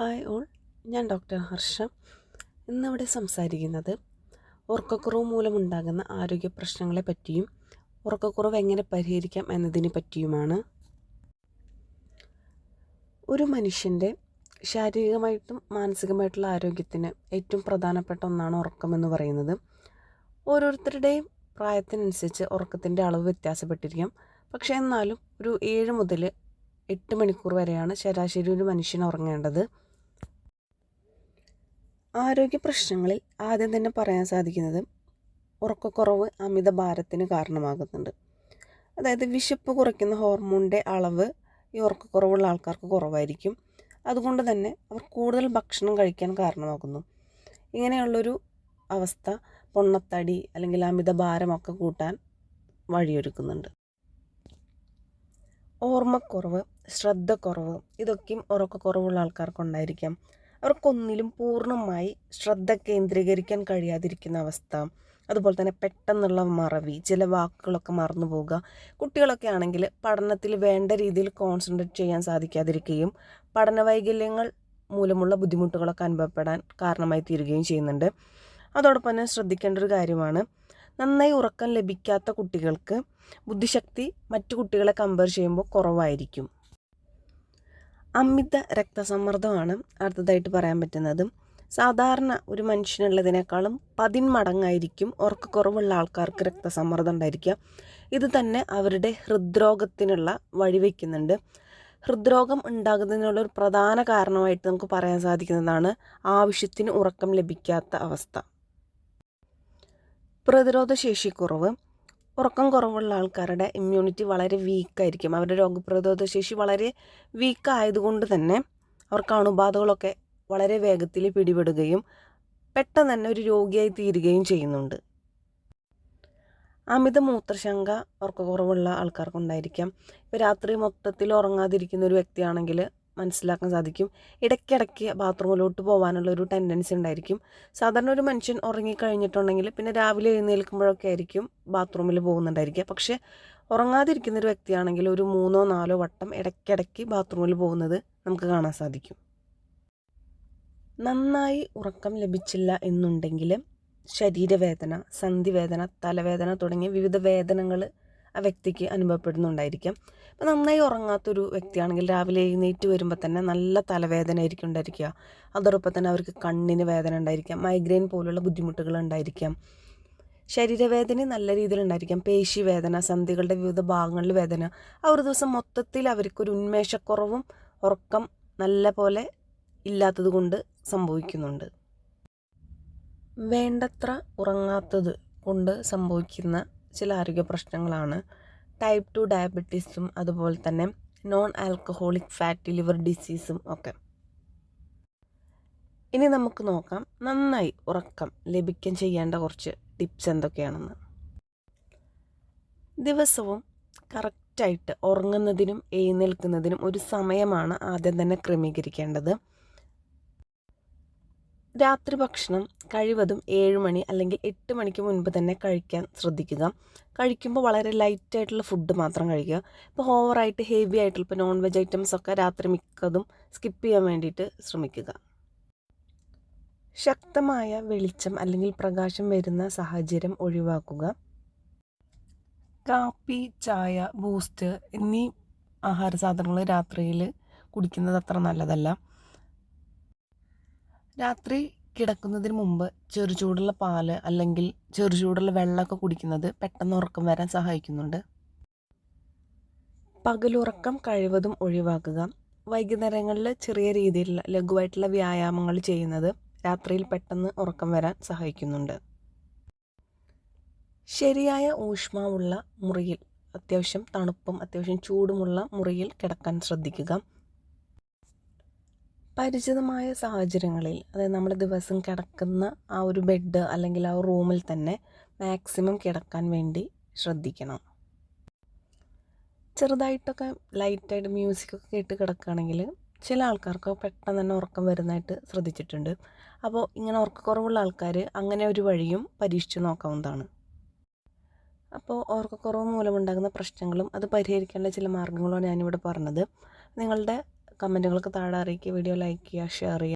Hi all. ഞാൻ doctor Harsha. ഇന്നിവിടെ സംസാരിക്കുന്നത് ഉറക്കക്കുറവ് മൂലമുണ്ടാകുന്ന ആരോഗ്യ പ്രശ്നങ്ങളെ പറ്റിയും ഉറക്കക്കുറവ് എങ്ങനെ പരിഹരിക്കാം എന്നതിനെ പറ്റിയുമാണ്. ഒരു മനുഷ്യന്റെ ശാരീരികമായിട്ടും മാനസികമായിട്ടുള്ള ആരോഗ്യത്തിന് ഏറ്റവും പ്രധാനപ്പെട്ട ഒന്നാണ് ഉറക്കം എന്ന് പറയുന്നത്. ഓരോരുത്തരുടെയും പ്രായത്തിനനുസരിച്ച് ഉറക്കത്തിന്റെ അളവ് വ്യത്യാസപ്പെട്ടിരിക്കാം. പക്ഷേ എന്നാലും ഒരു ഏഴ് മുതൽ എട്ട് മണിക്കൂർ വരെയാണ് ശരാശരി ഒരു മനുഷ്യൻ ഉറങ്ങേണ്ടത്. ആരോഗ്യ പ്രശ്നങ്ങളിൽ ആദ്യം തന്നെ പറയാൻ സാധിക്കുന്നത് ഉറക്കക്കുറവ് അമിത ഭാരത്തിന് കാരണമാകുന്നുണ്ട്. അതായത് വിശപ്പ് കുറയ്ക്കുന്ന ഹോർമോണിന്റെ അളവ് ഈ ഉറക്കക്കുറവുള്ള ആൾക്കാർക്ക് കുറവായിരിക്കും. അതുകൊണ്ട് തന്നെ അവർ കൂടുതൽ ഭക്ഷണം കഴിക്കാൻ കാരണമാകുന്നു. ഇങ്ങനെയുള്ളൊരു അവസ്ഥ പൊണ്ണത്തടി അല്ലെങ്കിൽ അമിത ഭാരമൊക്കെ കൂട്ടാൻ വഴിയൊരുക്കുന്നുണ്ട്. ഓർമ്മക്കുറവ് ശ്രദ്ധക്കുറവ് ഇതൊക്കെയും ഉറക്കക്കുറവുള്ള ആൾക്കാർക്കുണ്ടായിരിക്കാം. അവർക്കൊന്നിലും പൂർണമായി ശ്രദ്ധ കേന്ദ്രീകരിക്കാൻ കഴിയാതിരിക്കുന്ന അവസ്ഥ. അതുപോലെ തന്നെ പെട്ടെന്നുള്ള മറവി ചില വാക്കുകളൊക്കെ മറന്നു പോവുക. കുട്ടികളൊക്കെ ആണെങ്കിൽ പഠനത്തിൽ വേണ്ട രീതിയിൽ കോൺസെൻട്രേറ്റ് ചെയ്യാൻ സാധിക്കാതിരിക്കുകയും പഠന വൈകല്യങ്ങൾ മൂലമുള്ള ബുദ്ധിമുട്ടുകളൊക്കെ അനുഭവപ്പെടാൻ കാരണമായി തീരുകയും ചെയ്യുന്നുണ്ട്. അതോടൊപ്പം തന്നെ ശ്രദ്ധിക്കേണ്ട ഒരു കാര്യമാണ് നന്നായി ഉറക്കം ലഭിക്കാത്ത കുട്ടികൾക്ക് ബുദ്ധിശക്തി മറ്റു കുട്ടികളെ കമ്പയർ ചെയ്യുമ്പോൾ കുറവായിരിക്കും. അമിത രക്തസമ്മർദ്ദമാണ് അടുത്തതായിട്ട് പറയാൻ പറ്റുന്നത്. സാധാരണ ഒരു മനുഷ്യനുള്ളതിനേക്കാളും പതിന്മടങ്ങായിരിക്കും ഉറക്കക്കുറവുള്ള ആൾക്കാർക്ക് രക്തസമ്മർദ്ദം ഉണ്ടായിരിക്കുക. ഇത് തന്നെ അവരുടെ ഹൃദ്രോഗത്തിനുള്ള വഴിവെക്കുന്നുണ്ട് ഹൃദ്രോഗം ഉണ്ടാകുന്നതിനുള്ള ഒരു പ്രധാന കാരണമായിട്ട് നമുക്ക് പറയാൻ സാധിക്കുന്നതാണ് ആവശ്യത്തിന് ഉറക്കം ലഭിക്കാത്ത അവസ്ഥ. പ്രതിരോധ ശേഷിക്കുറവ് ഉറക്കം കുറവുള്ള ആൾക്കാരുടെ ഇമ്മ്യൂണിറ്റി വളരെ വീക്കായിരിക്കും അവരുടെ രോഗപ്രതിരോധ ശേഷി വളരെ വീക്കായതുകൊണ്ട് തന്നെ അവർക്ക് അണുബാധകളൊക്കെ വളരെ വേഗത്തിൽ പിടിപെടുകയും പെട്ടെന്ന് തന്നെ ഒരു രോഗിയായി തീരുകയും ചെയ്യുന്നുണ്ട്. അമിത മൂത്രശങ്ക ഉറക്കക്കുറവുള്ള ആൾക്കാർക്കുണ്ടായിരിക്കാം ഇപ്പോൾ രാത്രി മൊത്തത്തിൽ ഉറങ്ങാതിരിക്കുന്ന ഒരു വ്യക്തിയാണെങ്കിൽ മനസ്സിലാക്കാൻ സാധിക്കും. ഇടയ്ക്കിടയ്ക്ക് ബാത്റൂമിലോട്ട് പോകാനുള്ള ഒരു ടെൻഡൻസി ഉണ്ടായിരിക്കും. സാധാരണ ഒരു മനുഷ്യൻ ഉറങ്ങിക്കഴിഞ്ഞിട്ടുണ്ടെങ്കിൽ പിന്നെ രാവിലെ എഴുന്നേൽക്കുമ്പോഴൊക്കെ ആയിരിക്കും ബാത്റൂമിൽ പോകുന്നുണ്ടായിരിക്കുക. പക്ഷേ ഉറങ്ങാതിരിക്കുന്ന ഒരു വ്യക്തിയാണെങ്കിൽ ഒരു മൂന്നോ നാലോ വട്ടം ഇടയ്ക്കിടയ്ക്ക് ബാത്റൂമിൽ പോകുന്നത് നമുക്ക് കാണാൻ സാധിക്കും. നന്നായി ഉറക്കം ലഭിച്ചില്ല എന്നുണ്ടെങ്കിൽ ശരീരവേദന സന്ധിവേദന തലവേദന തുടങ്ങിയ വിവിധ വേദനകൾ ആ വ്യക്തിക്ക് അനുഭവപ്പെടുന്നുണ്ടായിരിക്കാം. അപ്പോൾ നന്നായി ഉറങ്ങാത്തൊരു വ്യക്തിയാണെങ്കിൽ രാവിലെ എഴുന്നേറ്റ് വരുമ്പോൾ തന്നെ നല്ല തലവേദന ആയിരിക്കും ഉണ്ടായിരിക്കുക. അതോടൊപ്പം തന്നെ അവർക്ക് കണ്ണിന് വേദന ഉണ്ടായിരിക്കാം മൈഗ്രെയിൻ പോലുള്ള ബുദ്ധിമുട്ടുകൾ ഉണ്ടായിരിക്കാം. ശരീരവേദന നല്ല രീതിയിൽ ഉണ്ടായിരിക്കാം. പേശി വേദന സന്ധികളുടെ വിവിധ ഭാഗങ്ങളിൽ വേദന. ആ ഒരു ദിവസം മൊത്തത്തിൽ അവർക്കൊരു ഉന്മേഷക്കുറവും ഉറക്കം നല്ല പോലെ ഇല്ലാത്തത് കൊണ്ട് സംഭവിക്കുന്നുണ്ട്. വേണ്ടത്ര ഉറങ്ങാത്തത് കൊണ്ട് സംഭവിക്കുന്ന ചില ആരോഗ്യ പ്രശ്നങ്ങളാണ്. ടൈപ്പ് ടു ഡയബറ്റീസും അതുപോലെ തന്നെ നോൺ ആൽക്കഹോളിക് ഫാറ്റി ലിവർ ഡിസീസും ഒക്കെ. ഇനി നമുക്ക് നോക്കാം നന്നായി ഉറക്കം ലഭിക്കാൻ ചെയ്യേണ്ട കുറച്ച് ടിപ്സ് എന്തൊക്കെയാണെന്ന്. ദിവസവും കറക്റ്റായിട്ട് ഉറങ്ങുന്നതിനും എഴുന്നേൽക്കുന്നതിനും ഒരു സമയമാണ് ആദ്യം തന്നെ ക്രമീകരിക്കേണ്ടത്. രാത്രി ഭക്ഷണം കഴിവതും ഏഴ് മണി അല്ലെങ്കിൽ എട്ട് മണിക്ക് മുൻപ് തന്നെ കഴിക്കാൻ ശ്രദ്ധിക്കുക. കഴിക്കുമ്പോൾ വളരെ ലൈറ്റ് ആയിട്ടുള്ള ഫുഡ് മാത്രം കഴിക്കുക. ഇപ്പോൾ ഓവറായിട്ട് ഹെവി ആയിട്ടുള്ള ഇപ്പോൾ നോൺ വെജ് ഐറ്റംസ് ഒക്കെ രാത്രി മിക്കതും സ്കിപ്പ് ചെയ്യാൻ വേണ്ടിയിട്ട് ശ്രമിക്കുക. ശക്തമായ വെളിച്ചം അല്ലെങ്കിൽ പ്രകാശം വരുന്ന സാഹചര്യം ഒഴിവാക്കുക. കാപ്പി ചായ ബൂസ്റ്റ് എന്നീ ആഹാര സാധനങ്ങൾ രാത്രിയിൽ കുടിക്കുന്നത് അത്ര നല്ലതല്ല. രാത്രി കിടക്കുന്നതിന് മുമ്പ് ചെറു ചൂടുള്ള പാൽ അല്ലെങ്കിൽ ചെറു ചൂടുള്ള വെള്ളമൊക്കെ കുടിക്കുന്നത് പെട്ടെന്ന് ഉറക്കം വരാൻ സഹായിക്കുന്നുണ്ട്. പകലുറക്കം കഴിവതും ഒഴിവാക്കുക. വൈകുന്നേരങ്ങളിൽ ചെറിയ രീതിയിലുള്ള ലഘുവായിട്ടുള്ള വ്യായാമങ്ങൾ ചെയ്യുന്നത് രാത്രിയിൽ പെട്ടെന്ന് ഉറക്കം വരാൻ സഹായിക്കുന്നുണ്ട്. ശരിയായ ഊഷ്മാവുള്ള മുറിയിൽ അത്യാവശ്യം തണുപ്പും അത്യാവശ്യം ചൂടുമുള്ള മുറിയിൽ കിടക്കാൻ ശ്രദ്ധിക്കുക. പരിചിതമായ സാഹചര്യങ്ങളിൽ അതായത് നമ്മൾ ദിവസം കിടക്കുന്ന ആ ഒരു ബെഡ് അല്ലെങ്കിൽ ആ റൂമിൽ തന്നെ മാക്സിമം കിടക്കാൻ വേണ്ടി ശ്രദ്ധിക്കണം. ചെറുതായിട്ടൊക്കെ ലൈറ്റായിട്ട് മ്യൂസിക്കൊക്കെ കേട്ട് കിടക്കുകയാണെങ്കിൽ ചില ആൾക്കാർക്ക് പെട്ടെന്ന് തന്നെ ഉറക്കം വരുന്നതായിട്ട് ശ്രദ്ധിച്ചിട്ടുണ്ട്. അപ്പോൾ ഇങ്ങനെ ഉറക്കക്കുറവുള്ള ആൾക്കാർ അങ്ങനെ ഒരു വഴിയും പരീക്ഷിച്ച് നോക്കാവുന്നതാണ്. അപ്പോൾ ഉറക്കക്കുറവ് മൂലമുണ്ടാകുന്ന പ്രശ്നങ്ങളും അത് പരിഹരിക്കേണ്ട ചില മാർഗങ്ങളുമാണ് ഞാനിവിടെ പറഞ്ഞത്. നിങ്ങളുടെ കമന്റുകൾക്ക് താഴെ അറിയിക്കുക വീഡിയോ ലൈക്ക് ചെയ്യുക ഷെയർ ചെയ്യുക.